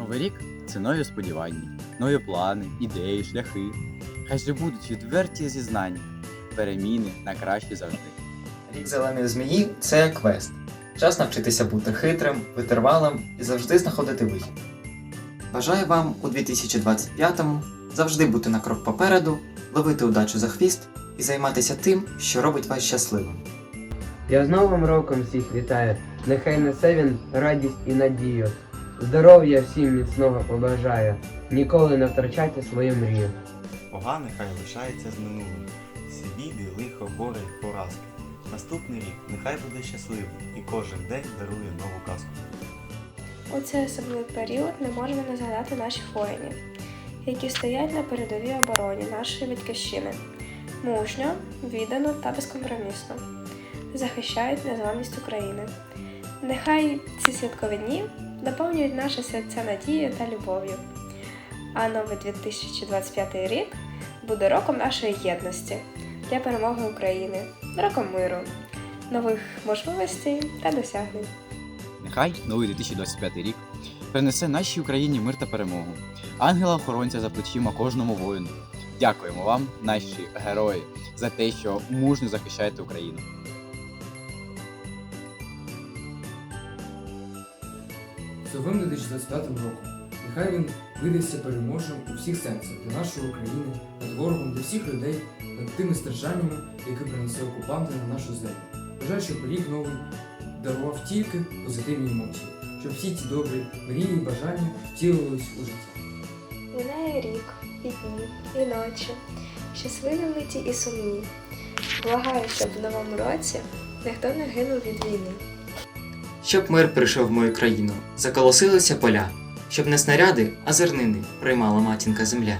Новий рік це нові сподівання, нові плани, ідеї, шляхи. Хай же будуть відверті зізнання, переміни на краще завжди. Рік зеленої змії це квест. Час навчитися бути хитрим, витривалим і завжди знаходити вихід. Бажаю вам у 2025-му завжди бути на крок попереду, ловити удачу за хвіст і займатися тим, що робить вас щасливим. Я з Новим роком всіх вітаю. Нехай несе він радість і надію. Здоров'я всім міцного побажаю. Ніколи не втрачайте свою мрію. Погане хай лишається з минулим. Всі біди, лихо, горе й поразки. Наступний рік нехай буде щасливим і кожен день дарує нову казку. У цей особливий період не можемо не згадати наших воїнів, які стоять на передовій обороні нашої батьківщини, мужньо, віддано та безкомпромісно захищають незламність України. Нехай ці святкові дні наповнюють наші серця надією та любов'ю. А новий 2025 рік буде роком нашої єдності для перемоги України, роком миру, нових можливостей та досягнень. Нехай новий 2025 рік принесе нашій Україні мир та перемогу. Ангела-охоронця за плечима кожному воїну. Дякуємо вам, наші герої, за те, що мужньо захищаєте Україну. Новим 2025 роком. Нехай він видасться переможем у всіх сенсах для нашої України, над ворогом, для всіх людей, над тими стражданнями, які принесе окупанти на нашу землю. Бажаю, щоб рік новий дарував тільки позитивні емоції, щоб всі ці добрі мрії і бажання втілились у життя. Минає рік, і дні, і ночі, щасливі миті і сумні. Благаю, щоб в новому році ніхто не гинув від війни. Щоб мир прийшов в мою країну, заколосилися поля, щоб не снаряди, а зернини приймала матінка земля.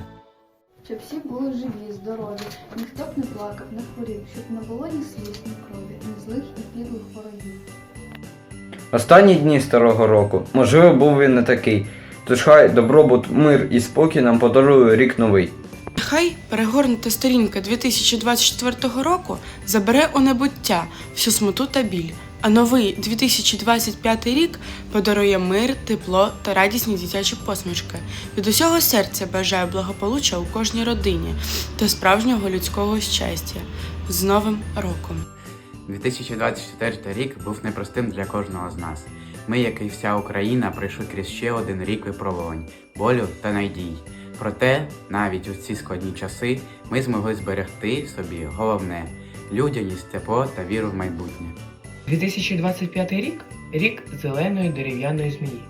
Щоб всі були живі, здорові, ніхто б не плакав, не хворів, щоб не було ні сліз, ні крові, ні злих і підлих ворогів. Останні дні старого року, можливо, був він не такий. Тож хай добробут, мир і спокій нам подарує рік новий. Хай перегорнута сторінка 2024 року забере у небуття всю смуту та біль, а новий 2025 рік подарує мир, тепло та радісні дитячі посмішки. Від усього серця бажаю благополуччя у кожній родині та справжнього людського щастя. З Новим роком! 2024 рік був непростим для кожного з нас. Ми, як і вся Україна, пройшли крізь ще один рік випробувань, болю та надій. Проте, навіть у ці складні часи, ми змогли зберегти собі головне людяність, тепло та віру в майбутнє. 2025 рік рік зеленої дерев'яної змії.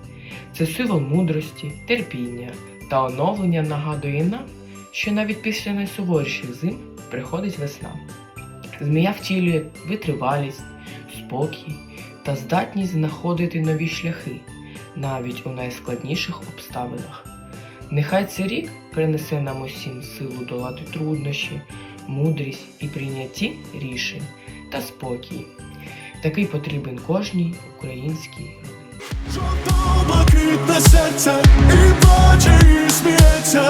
Це сила мудрості, терпіння та оновлення нагадує нам, що навіть після найсуворіших зим приходить весна. Змія втілює витривалість, спокій та здатність знаходити нові шляхи навіть у найскладніших обставинах. Нехай цей рік принесе нам усім силу долати труднощі, мудрість і прийнятті рішень та спокій. Такий потрібен кожній українській родині. Жовто-блакитне серце і плаче, сміється,